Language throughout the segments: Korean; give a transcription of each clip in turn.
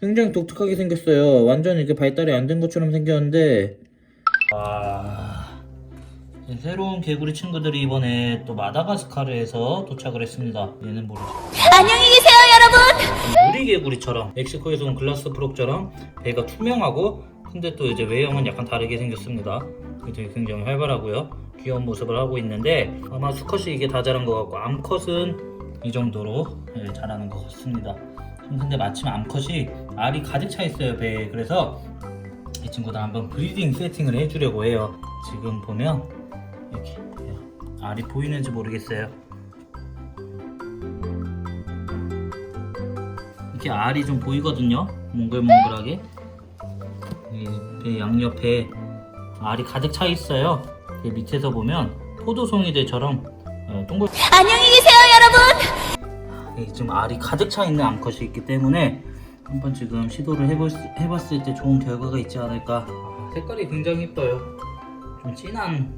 굉장히 독특하게 생겼어요. 완전 이렇게 발달이 안 된 것처럼 생겼는데. 아, 새로운 개구리 친구들이 이번에 또 마다가스카르에서 도착을 했습니다. 얘는 모르죠. 안녕히 계세요, 여러분. 유리 개구리처럼 멕시코에서 온 글라스 프록처럼 배가 투명하고 근데 또 이제 외형은 약간 다르게 생겼습니다. 되게 굉장히 활발하고요. 귀여운 모습을 하고 있는데 아마 수컷이 이게 다 자란 것 같고 암컷은 이 정도로 예, 자라는 것 같습니다. 근데 마침 암컷이 알이 가득 차 있어요 배에 그래서 이 친구들 한번 브리딩 세팅을 해주려고 해요. 지금 보면 이렇게 알이 보이는지 모르겠어요. 이렇게 알이 좀 보이거든요. 몽글몽글하게. 이배 양옆에 알이 가득 차 있어요. 이 밑에서 보면 포도송이들처럼 어, 동글. 안녕히 계세요, 여러분. 이 지금 알이 가득 차 있는 암컷이 있기 때문에 한번 지금 시도를 해볼, 수- 해봤을 때 좋은 결과가 있지 않을까. 아, 색깔이 굉장히 이뻐요. 좀 진한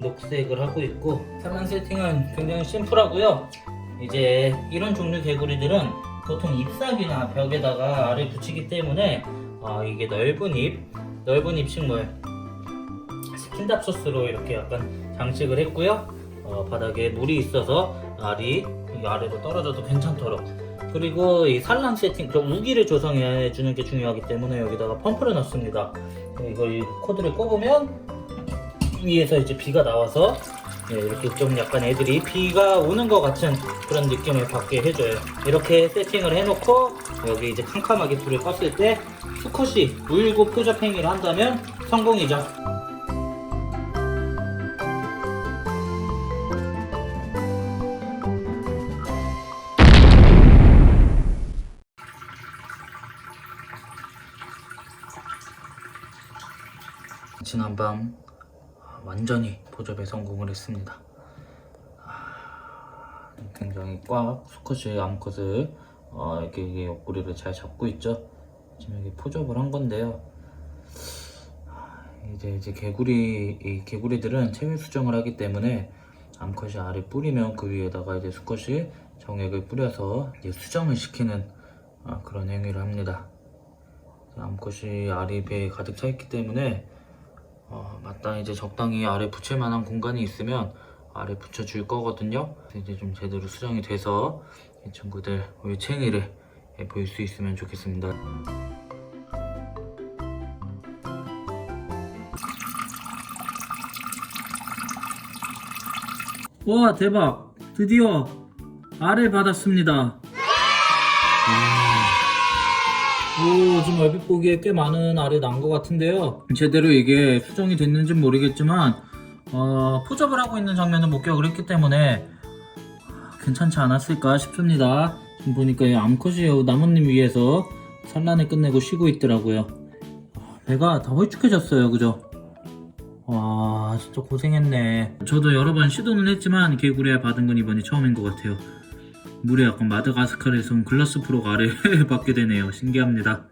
녹색을 하고 있고 산란 세팅은 굉장히 심플하고요. 이제 이런 종류 개구리들은 보통 잎사귀나 벽에다가 알을 붙이기 때문에 아, 이게 넓은 잎, 넓은 잎 식물 스킨답 소스로 이렇게 약간 장식을 했고요. 어, 바닥에 물이 있어서 알이 이 아래로 떨어져도 괜찮도록 그리고 이 산란 세팅, 그 우기를 조성해 주는 게 중요하기 때문에 여기다가 펌프를 넣습니다. 이걸 이 코드를 꼽으면 위에서 이제 비가 나와서 예, 이렇게 좀 약간 애들이 비가 오는 것 같은 그런 느낌을 받게 해줘요. 이렇게 세팅을 해놓고 여기 이제 캄캄하게 불을 껐을 때 수컷이 울고 표적 행위를 한다면 성공이죠. 지난밤 완전히 보접에 성공을 했습니다. 아, 굉장히 꽉 수컷이 암컷을 어, 이렇게 옆구리를 잘 잡고 있죠. 지금 여기 포접을 한 건데요. 아, 이제 이제 개구리 이 개구리들은 체외 수정을 하기 때문에 암컷이 알을 뿌리면 그 위에다가 이제 수컷이 정액을 뿌려서 이제 수정을 시키는 아, 그런 행위를 합니다. 암컷이 알이 배에 가득 차 있기 때문에 어, 마땅히 이제 적당히 아래 붙일 만한 공간이 있으면 아래 붙여줄 거거든요. 이제 좀 제대로 수정이 돼서 이 친구들 올챙이를 예, 볼수 있으면 좋겠습니다. 와 대박! 드디어 알을 받았습니다. 오, 지금 얼핏 보기에 꽤 많은 알이 난 것 같은데요. 제대로 이게 수정이 됐는지 모르겠지만, 어, 포접을 하고 있는 장면을 목격을 했기 때문에 괜찮지 않았을까 싶습니다. 지금 보니까 이 암컷이 나뭇잎 위에서 산란을 끝내고 쉬고 있더라고요. 아, 배가 다 홀쭉해졌어요, 그죠? 와, 진짜 고생했네. 저도 여러 번 시도는 했지만 개구리알 받은 건 이번이 처음인 것 같아요. 물에 약간 마다가스카르에서 온 글라스 프로 알을 받게 되네요. 신기합니다.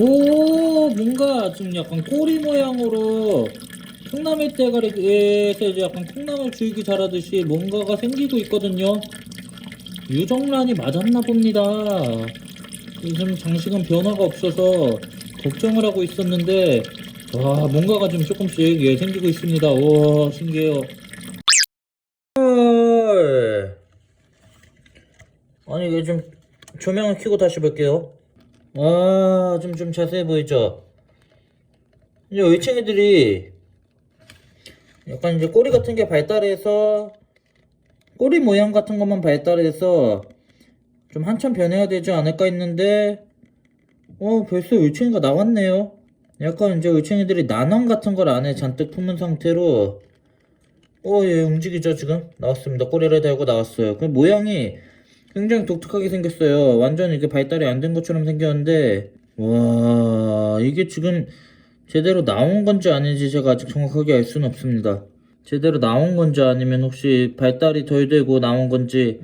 오, 뭔가 좀 약간 꼬리 모양으로 콩나물 대가리에서 약간 콩나물 줄기 자라듯이 뭔가가 생기고 있거든요. 유정란이 맞았나 봅니다. 요즘 장식은 변화가 없어서 걱정을 하고 있었는데 와 뭔가가 좀 조금씩 예, 생기고 있습니다. 와 신기해요. 헐. 아니 이게 좀 조명을 켜고 다시 볼게요. 아좀 좀 자세히 보이죠? 이제 의챙이들이 약간 이제 꼬리 같은 게 발달해서 꼬리 모양 같은 것만 발달해서 좀 한참 변해야 되지 않을까 했는데 어 벌써 의챙이가 나왔네요. 약간 이제 의챙이들이 난원 같은 걸 안에 잔뜩 품은 상태로 어예 움직이죠 지금? 나왔습니다. 꼬리를 달고 나왔어요. 그 모양이 굉장히 독특하게 생겼어요. 완전 이렇게 발달이 안 된 것처럼 생겼는데 와 이게 지금 제대로 나온 건지 아닌지 제가 아직 정확하게 알 수는 없습니다. 제대로 나온 건지 아니면 혹시 발달이 덜 되고 나온 건지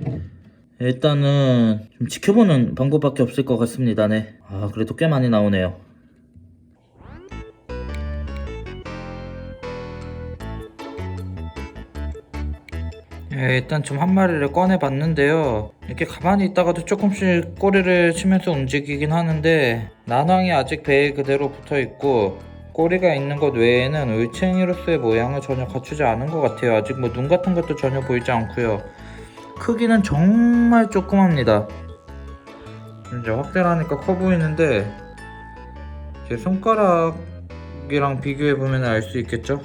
일단은 좀 지켜보는 방법밖에 없을 것 같습니다. 네. 아 그래도 꽤 많이 나오네요. 예, 일단 좀 한 마리를 꺼내 봤는데요. 이렇게 가만히 있다가도 조금씩 꼬리를 치면서 움직이긴 하는데 난황이 아직 배에 그대로 붙어 있고 꼬리가 있는 것 외에는 울챙이로서의 모양을 전혀 갖추지 않은 것 같아요. 아직 뭐 눈 같은 것도 전혀 보이지 않고요. 크기는 정말 조그맣니다. 이제 확대를 하니까 커 보이는데 제 손가락이랑 비교해 보면 알 수 있겠죠?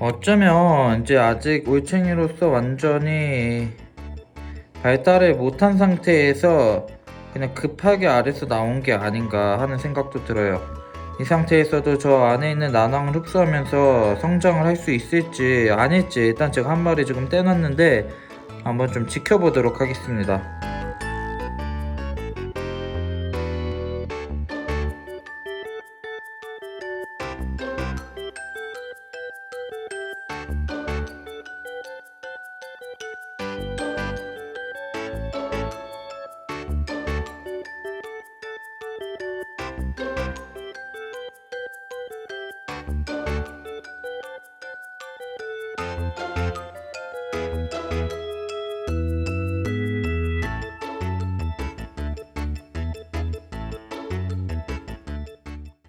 어쩌면 이제 아직 올챙이로서 완전히 발달을 못한 상태에서 그냥 급하게 아래서 나온 게 아닌가 하는 생각도 들어요. 이 상태에서도 저 안에 있는 난황을 흡수하면서 성장을 할 수 있을지 아닐지 일단 제가 한 마리 지금 떼놨는데 한번 좀 지켜보도록 하겠습니다.